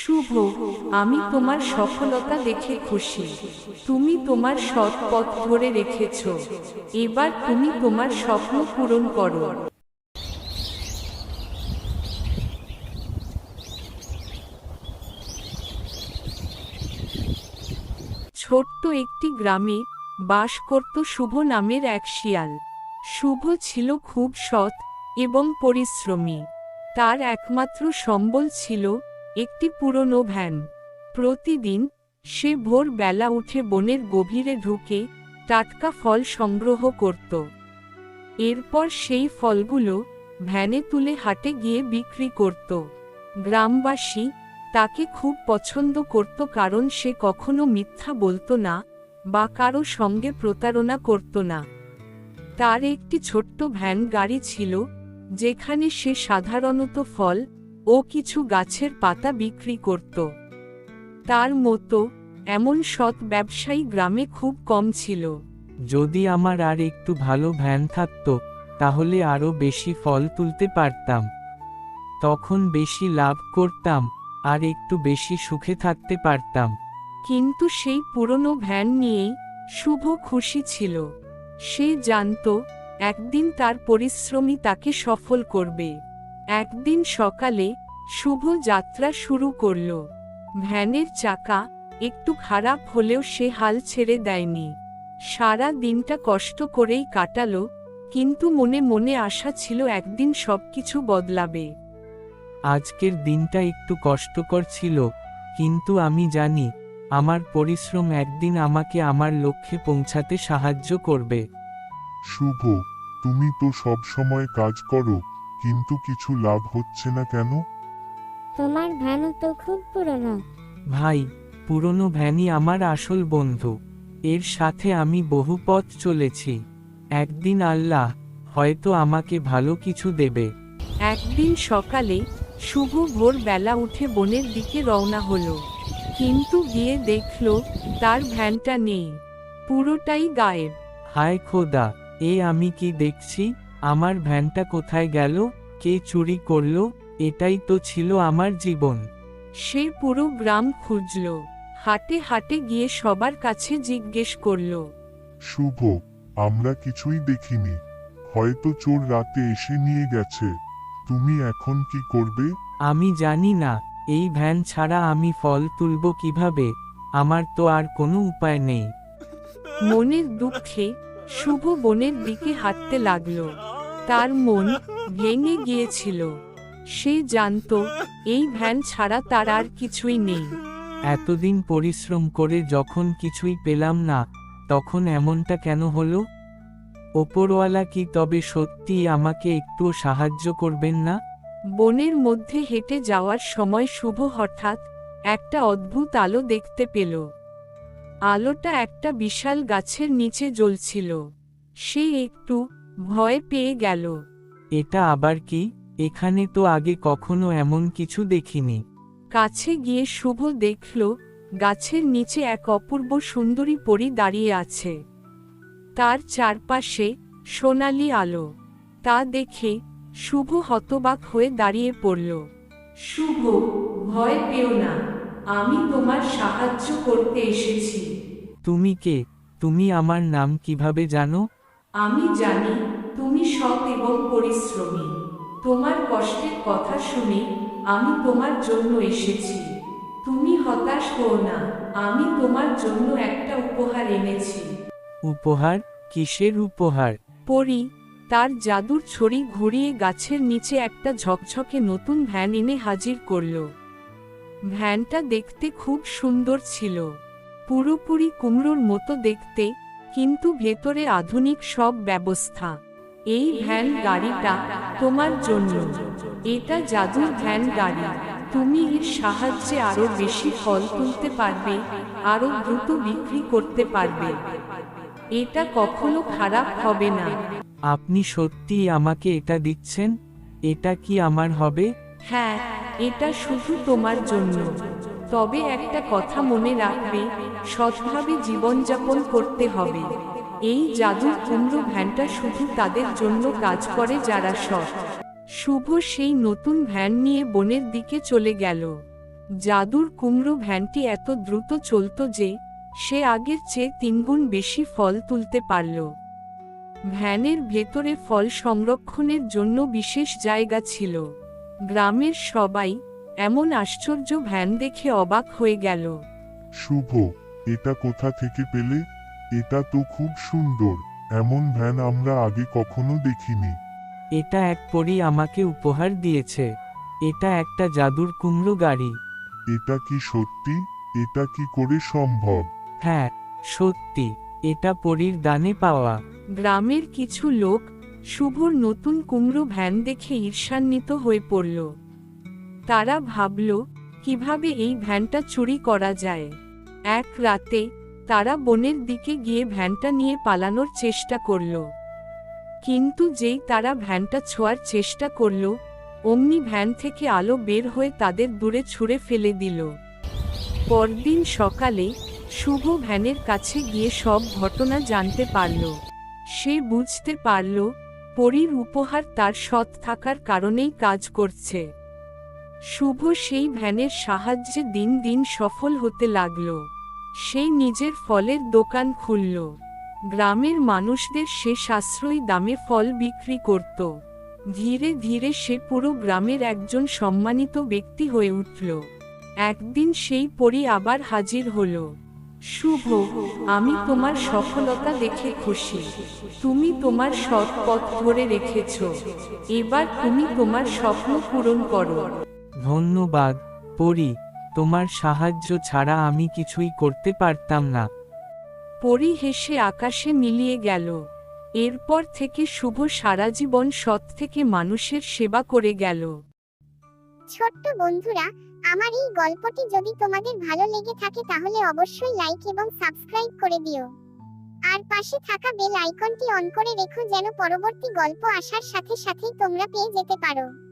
শুভ, আমি তোমার সফলতা দেখে খুশি। তুমি তোমার সৎ পথ ধরে রেখেছ। এবার তুমি তোমার স্বপ্ন পূরণ করো। ছোট্ট একটি গ্রামে বাস করত শুভ নামের এক শিয়াল। শুভ ছিল খুব সৎ এবং পরিশ্রমী। তার একমাত্র সম্বল ছিল একটি পুরনো ভ্যান। প্রতিদিন সে ভোর বেলা উঠে বনের গভীরে ঢুকে টাটকা ফল সংগ্রহ করত। এরপর সেই ফলগুলো ভ্যানে তুলে হাটে গিয়ে বিক্রি করত। গ্রামবাসী তাকে খুব পছন্দ করত কারণ সে কখনো মিথ্যা বলতো না বা কারও সঙ্গে প্রতারণা করত না। তার একটি ছোট্ট ভ্যান গাড়ি ছিল, যেখানে সে সাধারণত ফল ও কিছু গাছের পাতা বিক্রি করত। তার মতো এমন সৎ ব্যবসায়ী গ্রামে খুব কম ছিল। যদি আমার আর একটু ভালো ভ্যান থাকত তাহলে আরও বেশি ফল তুলতে পারতাম। তখন বেশি লাভ করতাম আর একটু বেশি সুখে থাকতে পারতাম। কিন্তু সেই পুরনো ভ্যান নিয়েই শুভ খুশি ছিল। সে জানত একদিন তার পরিশ্রমী তাকে সফল করবে। একদিন সকালে শুভ যাত্রা শুরু করল। ভ্যানের চাকা একটু খারাপ হলেও সে হাল ছেড়ে দেয়নি। সারা দিনটা কষ্ট করেই কাটালো কিন্তু মনে মনে আশা ছিল একদিন সবকিছু বদলাবে। আজকের দিনটা একটু কষ্টকর ছিল কিন্তু আমি জানি আমার পরিশ্রম একদিন আমাকে আমার লক্ষ্যে পৌঁছাতে সাহায্য করবে। শুভ তুমি তো সব সময় কাজ করো। কিন্তু কিছু লাভ হচ্ছে না কেন? তোমার ভ্যানও তো খুব পুরনো। ভাই পুরনো ভ্যানই আমার আসল বন্ধু। এর সাথে আমি বহু পথ চলেছি। একদিন আল্লাহ হয়তো আমাকে ভালো কিছু দেবে। একদিন সকালে শুভ ভোর বেলা উঠে বনের দিকে রওনা হলো। কিন্তু গিয়ে দেখল তার ভ্যানটা নেই। পুরোটাই গায়েব। হায় খোদা এ আমি কি দেখছি? আমার ভ্যানটা কোথায় গেল? কে চুরি করল? এটাই তো ছিল আমার জীবন। সে পুরো গ্রাম খুঁজল। হাটে হাটে গিয়ে সবার কাছে জিজ্ঞেস করল। শুভ আমরা কিছুই দেখিনি। হয়তো চোর রাতে এসে নিয়ে গেছে। তুমি এখন কি করবে? আমি জানি না। এই ভ্যান ছাড়া আমি ফল তুলব কীভাবে? আমার তো আর কোনো উপায় নেই। মনের দুঃখে শুভ বনের দিকে হাঁটতে লাগল। তার মন ভেঙে গিয়েছিল। সে জানত এই ভ্যান ছাড়া তার আর কিছুই নেই। এতদিন পরিশ্রম করে যখন কিছুই পেলাম না তখন এমনটা কেন হলো? ওপরওয়ালা কি তবে সত্যি আমাকে একটুও সাহায্য করবেন না? বনের মধ্যে হেঁটে যাওয়ার সময় শুভ হঠাৎ একটা অদ্ভুত আলো দেখতে পেল। আলোটা একটা বিশাল গাছের নিচে জ্বলছিল। সে একটু ভয় পেয়ে গেল। এটা আবার কি? এখানে তো আগে কখনো এমন কিছু দেখিনি। কাছে গিয়ে শুভ দেখল গাছের নিচে এক অপূর্ব সুন্দরী পরী দাঁড়িয়ে আছে। তার চারপাশে সোনালি আলো। তা দেখে শুভ হতবাক হয়ে দাঁড়িয়ে পড়ল। শুভ ভয় পেও না। আমি তোমার সাহায্য করতে এসেছি। তুমি কে? তুমি আমার নাম কীভাবে জানো? আমি জানি তুমি সৎ এবং পরিশ্রমী। তোমার কষ্টের কথা শুনে আমি তোমার জন্য এসেছি। তুমি হতাশ হও না আমি তোমার জন্য একটা উপহার এনেছি। উপহার? কিসের উপহার? পরি তার জাদুর ছড়ি ঘুরিয়ে গাছের নিচে একটা ঝকঝকে নতুন ভ্যান এনে হাজির করল। ভ্যানটা দেখতে খুব সুন্দর ছিল। পুরোপুরি কুমড়োর মতো দেখতে কিন্তু ভেতরে আধুনিক সব ব্যবস্থা। এই ভ্যান গাড়িটা তোমার জন্য। এটা জাদুর ভ্যান গাড়ি। তুমি এর সাহায্যে আরও বেশি ফল তুলতে পারবে আরও দ্রুত বিক্রি করতে পারবে। এটা কখনো খারাপ হবে না। আপনি সত্যিই আমাকে এটা দিচ্ছেন? এটা কি আমার হবে? হ্যাঁ এটা শুধু তোমার জন্য। তবে একটা কথা মনে রাখবে, সৎভাবে জীবনযাপন করতে হবে। এই জাদুর কুমড়ো ভ্যানটা শুধু তাদের জন্য কাজ করে যারা সৎ। শুভ সেই নতুন ভ্যান নিয়ে বনের দিকে চলে গেল। জাদুর কুমড়ো ভ্যানটি এত দ্রুত চলত যে, সে আগের চেয়ে তিনগুণ বেশি ফল তুলতে পারল। ভ্যানের ভেতরে ফল সংরক্ষণের জন্য বিশেষ জায়গা ছিল। গ্রামের সবাই এমন আশ্চর্য ভ্যান দেখে অবাক হয়ে গেল। শুভ এটা কোথা থেকে পেলে? এটা তো খুব সুন্দর। এমন ভ্যান আমরা আগে কখনো দেখিনি। এটা এক পরী আমাকে উপহার দিয়েছে। এটা একটা জাদুর কুমড়ো গাড়ি। এটা কি সত্যি? এটা কি করে সম্ভব? হ্যাঁ সত্যি এটা পরীর দানে পাওয়া। গ্রামের কিছু লোক শুভর নতুন কুমড়ো ভ্যান দেখে ঈর্ষান্বিত হয়ে পড়ল। তারা ভাবল, কীভাবে এই ভ্যানটা চুরি করা যায়? এক রাতে, তারা বনের দিকে গিয়ে ভ্যানটা নিয়ে পালানোর চেষ্টা করল। কিন্তু যেই তারা ভ্যানটা ছোঁয়ার চেষ্টা করল, অমনি ভ্যান থেকে আলো বের হয়ে তাদের দূরে ছুঁড়ে ফেলে দিল। পরদিন সকালে, শুভ ভ্যানের কাছে গিয়ে সব ঘটনা জানতে পারল। সে বুঝতে পারল, পরীর উপহার তার সৎ থাকার কারণেই কাজ করছে। শুভ সেই ভ্যানের সাহায্যে দিন দিন সফল হতে লাগল। সেই নিজের ফলের দোকান খুলল। গ্রামের মানুষদের সে সাশ্রয়ী দামে ফল বিক্রি করত। ধীরে ধীরে সে পুরো গ্রামের একজন সম্মানিত ব্যক্তি হয়ে উঠল। একদিন সেই পরী আবার হাজির হল। শুভ, আমি তোমার সফলতা দেখে খুশি। তুমি তোমার সৎ পথ ধরে রেখেছ। এবার তুমি তোমার স্বপ্ন পূরণ করো। ধন্যবাদ পরী তোমার সাহায্য ছাড়া আমি কিছুই করতে পারতাম না। পরি হেসে আকাশে মিলিয়ে গেল। এরপর থেকে শুভ সারা জীবন সৎ থেকে মানুষের সেবা করে গেল। ছোট্ট বন্ধুরা আমার এই গল্পটি যদি তোমাদের ভালো লেগে থাকে তাহলে অবশ্যই লাইক এবং সাবস্ক্রাইব করে দিও। আর পাশে থাকা বেল আইকনটি অন করে রেখো যেন পরবর্তী গল্প আসার সাথে সাথেই তোমরা পেয়ে যেতে পারো।